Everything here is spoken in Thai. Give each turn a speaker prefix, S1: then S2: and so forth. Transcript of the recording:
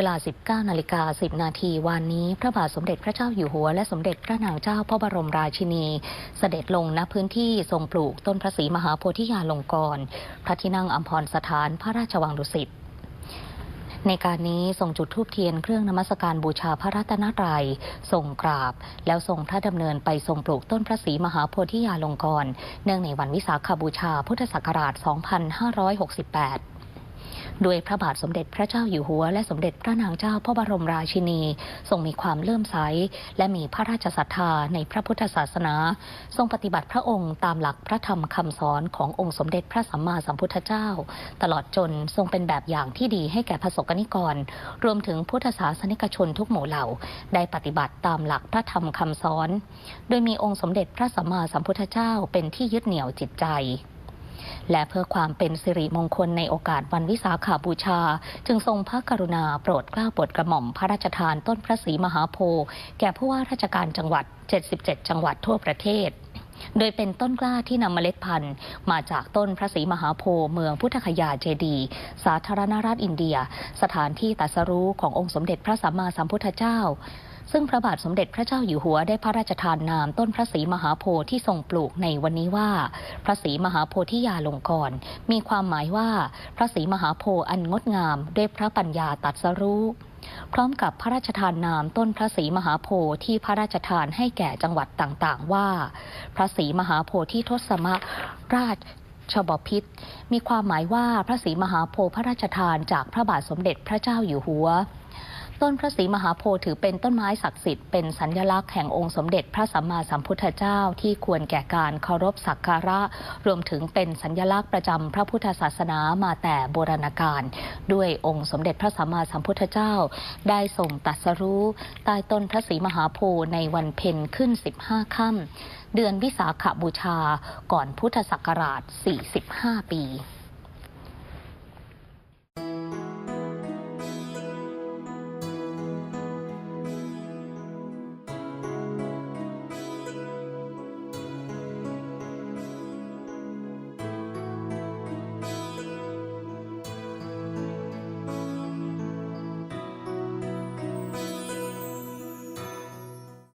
S1: เวลา 19 นาฬิกา 10 นาทีวันนี้ พระบาทสมเด็จพระเจ้าอยู่หัว และสมเด็จพระนางเจ้าพระบรมราชินี เสด็จลงณพื้นที่ทรงปลูกต้นพระศรีมหาโพธิญาณลงกรณ์พระที่นั่งอัมพรสถานพระราชวังดุสิตในการนี้ทรงจุดธูปเทียนเครื่องนมัสการบูชาพระรัตนตรัยทรงกราบ แล้วทรงพระดำเนินไปทรงปลูกต้นพระศรีมหาโพธิญาณลงกรณ์เนื่องในวันวิสาขบูชาพุทธศักราช 2568 ด้วยพระบาทสมเด็จพระเจ้าอยู่หัว และสมเด็จพระนางเจ้าพระบรมราชินี ทรงมีความเลื่อมใส และมีพระราชศรัทธาในพระพุทธศาสนา ทรงปฏิบัติพระองค์ตามหลักพระธรรมคำสอนขององค์สมเด็จพระสัมมาสัมพุทธเจ้า ตลอดจนทรงเป็นแบบอย่างที่ดีให้แก่พระสกนิกร รวมถึงพุทธศาสนิกชนทุกหมู่เหล่า ได้ปฏิบัติตามหลักพระธรรมคำสอน โดยมีองค์สมเด็จพระสัมมาสัมพุทธเจ้าเป็นที่ยึดเหนี่ยวจิตใจ และเพื่อความเป็นสิริมงคลในโอกาสวันวิสาขาบูชา จึงทรงพระกรุณาโปรดเกล้าโปรดกระหม่อมพระราชทานต้นพระศรีมหาโพธิ์แก่ผู้ว่าราชการจังหวัด 77 จังหวัดทั่วประเทศ โดยเป็นต้นกล้าที่นำเมล็ดพันธุ์ มาจากต้นพระศรีมหาโพธิ์เมืองพุทธคยาเจดี สาธารณรัฐอินเดีย สถานที่ตัสรู้ขององค์สมเด็จพระสัมมาสัมพุทธเจ้าซึ่งพระบาทสมเด็จพระเจ้าอยู่หัวได้พระราชทานนามต้นพระศรีมหาโพธิ์ที่ทรงปลูกในวันนี้ว่า พระศรีมหาโพธิยาลงกร มีความหมายว่า พระศรีมหาโพธิ์อันงดงามด้วยพระปัญญาตรัสรู้ พร้อมกับพระราชทานนามต้นพระศรีมหาโพธิ์ที่พระราชทานให้แก่จังหวัดต่างๆ ว่า พระศรีมหาโพธิทศมราชชบพิษมีความหมายว่าพระศรีมหาโพธิ์พระราชทานจากพระบาทสมเด็จพระเจ้าอยู่หัว ต้นพระศรีมหาโพธิ์ถือเป็นต้นไม้ศักดิ์สิทธิ์เป็นสัญลักษณ์แห่งองค์สมเด็จพระสัมมาสัมพุทธเจ้าที่ควรแก่การเคารพสักการะ รวมถึงเป็นสัญลักษณ์ประจำพระพุทธศาสนามาแต่โบราณกาลด้วยองค์สมเด็จพระสัมมาสัมพุทธเจ้า ได้ทรงตรัสรู้ใต้ต้นพระศรีมหาโพธิ์ในวันเพ็ญขึ้น 15 ค่ำเดือนวิสาขบูชาก่อนพุทธศักราช 45 ปี